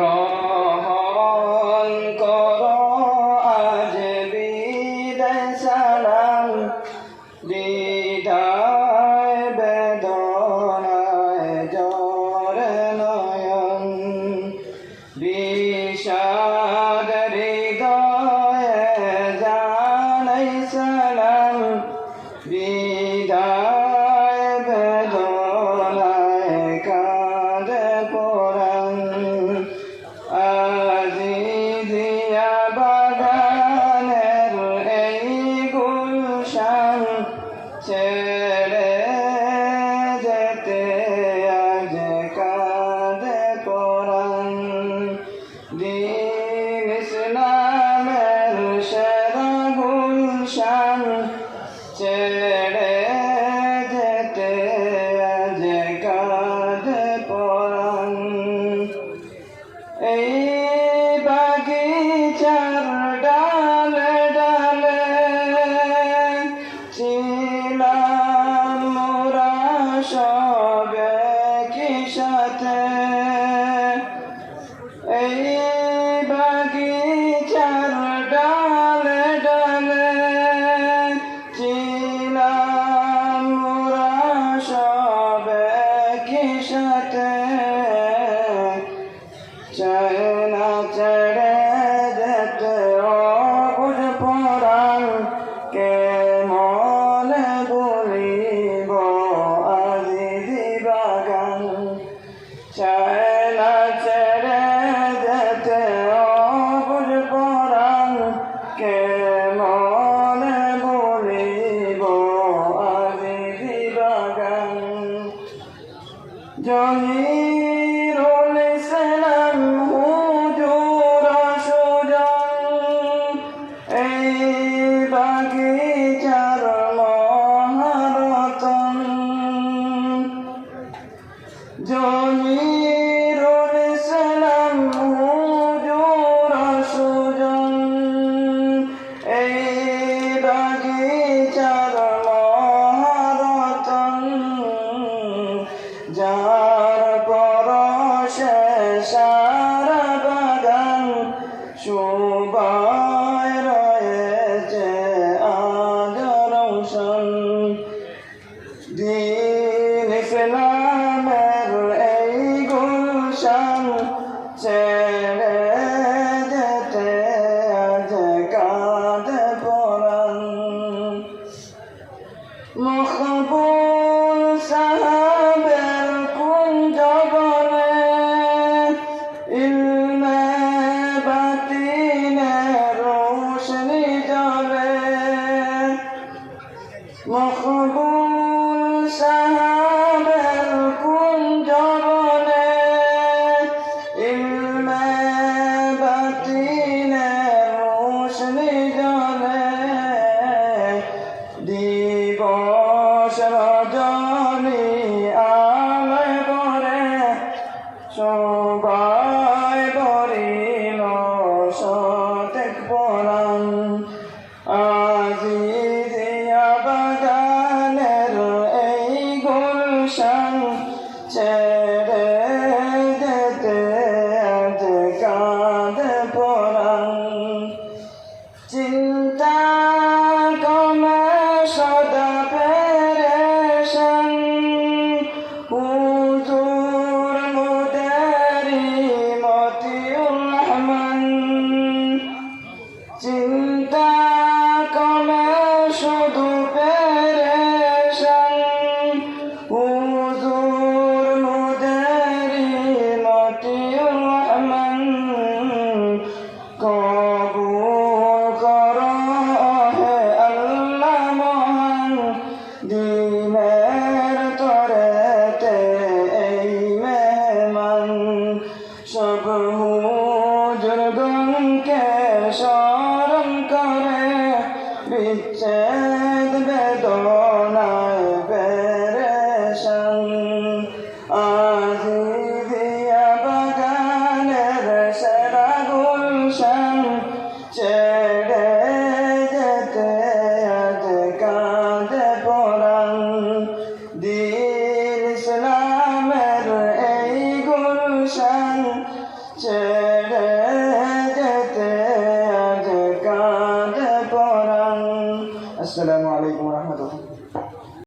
Oh. ছিলাম মোরা সব একই সাথে। এই বাগিচার ডালে ডালে ছিলাম মোরা সব একই সাথে। জহির ইসলাম হুজুর সুজন এই বাগিচার মহারতন। জহির ইসলাম হুজুর সুজন এই বাগিচার মহারতন। যা Say وشرائع বুজুর্গকে স্মরণ করে, বিচ্ছেদ বেদনায় পেরেশন। আজিদিয়া বাগানের সেরা গুলশন, ছেড়ে যেতে আজ কাঁদে পড়ান দিল ইসলামের এই গুলশন, ছেড়ে